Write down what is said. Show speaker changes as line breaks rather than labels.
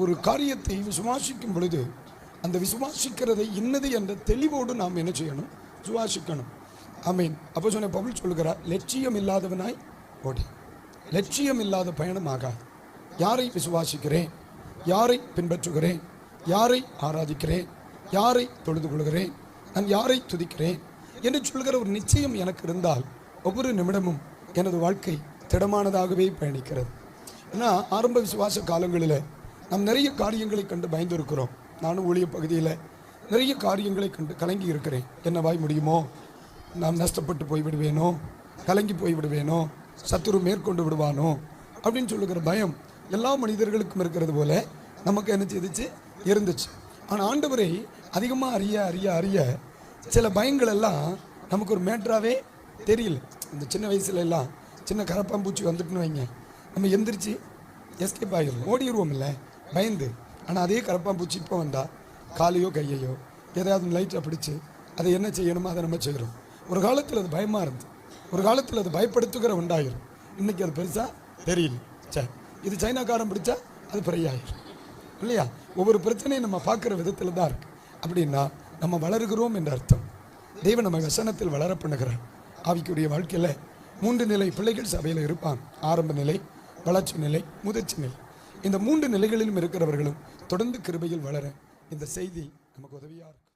ஒரு காரியத்தை விசுவாசிக்கும் பொழுது அந்த விசுவாசிக்கிறதை இன்னது என்ற தெளிவோடு நாம் என்ன செய்யணும்? விசுவாசிக்கணும் ஆமீன். அப்போ சொன்ன பவுல் சொல்கிறார் லட்சியம் இல்லாதவனாய் ஓடி. லட்சியம் இல்லாத பயணமாகாது யாரை விசுவாசிக்கிறேன்? யாரை பின்பற்றுகிறேன்? யாரை ஆராதிக்கிறேன்? யாரை தொழுது கொள்கிறேன்? நான் யாரை துதிக்கிறேன்? என்று சொல்கிற ஒரு நிச்சயம் எனக்கு இருந்தால் ஒவ்வொரு நிமிடமும் எனது வாழ்க்கை திடமானதாகவே பயணிக்கிறது. ஏன்னா ஆரம்ப விசுவாச காலங்களில் நாம் நிறைய காரியங்களை கண்டு பயந்திருக்கிறோம். நானும் ஊழிய பகுதியில் நிறைய காரியங்களை கண்டு கலங்கி இருக்கிறேன் என்ன வாய் முடியுமோ? நாம் நஷ்டப்பட்டு போய்விடுவேனோ? கலங்கி போய்விடுவேனோ? சத்துரு மேற்கொண்டு விடுவானோ? அப்படின்னு சொல்லுகிற பயம் எல்லா மனிதர்களுக்கும் இருக்கிறது போல நமக்கு என்ன செய்துச்சு? இருந்துச்சு. ஆனால் ஆண்டவரை அதிகமாக அறிய அறிய அறிய சில பயங்கள் எல்லாம் நமக்கு ஒரு மேட்ராகவே தெரியல. இந்த சின்ன வயசுல எல்லாம் சின்ன கரப்பாம்பூச்சி வந்துட்டுன்னு வைங்க. நம்ம எந்திரிச்சு எஸ்கேப் ஆகிடும் ஓடிடுவோம் இல்லை பயந்து. ஆனால் அதே கரப்பான்பூச்சி இப்போ வந்தால் காலையோ கையையோ எதையாவது லைட்டை பிடிச்சி அதை என்ன செய்யணுமோ அதை நம்ம செய்கிறோம் ஒரு காலத்தில் அது பயமாக இருந்து ஒரு காலத்தில் அது பயப்படுத்துகிற உண்டாயிரும். இன்றைக்கி அது பெருசாக தெரியல. சரி இது சைனாக்காரன் பிடிச்சா அது பிறையாயிரும். இல்லையா? ஒவ்வொரு பிரச்சனையும் நம்ம பார்க்குற விதத்தில் தான் இருக்குது அப்படின்னா நம்ம வளருகிறோம் என்ற அர்த்தம். தெய்வம் நம்ம வசனத்தில் வளர பண்ணுகிறார் ஆவிக்குரிய வாழ்க்கையில் மூன்று நிலை பிள்ளைகள் சபையில் இருப்பான் ஆரம்ப நிலை வளர்ச்சி நிலை முதிர்ச்சி நிலை. இந்த மூன்று நிலைகளிலும் இருக்கிறவர்களும் தொடர்ந்து கிருபையில் வளர இந்த செய்தி நமக்கு உதவியாக இருக்கும்.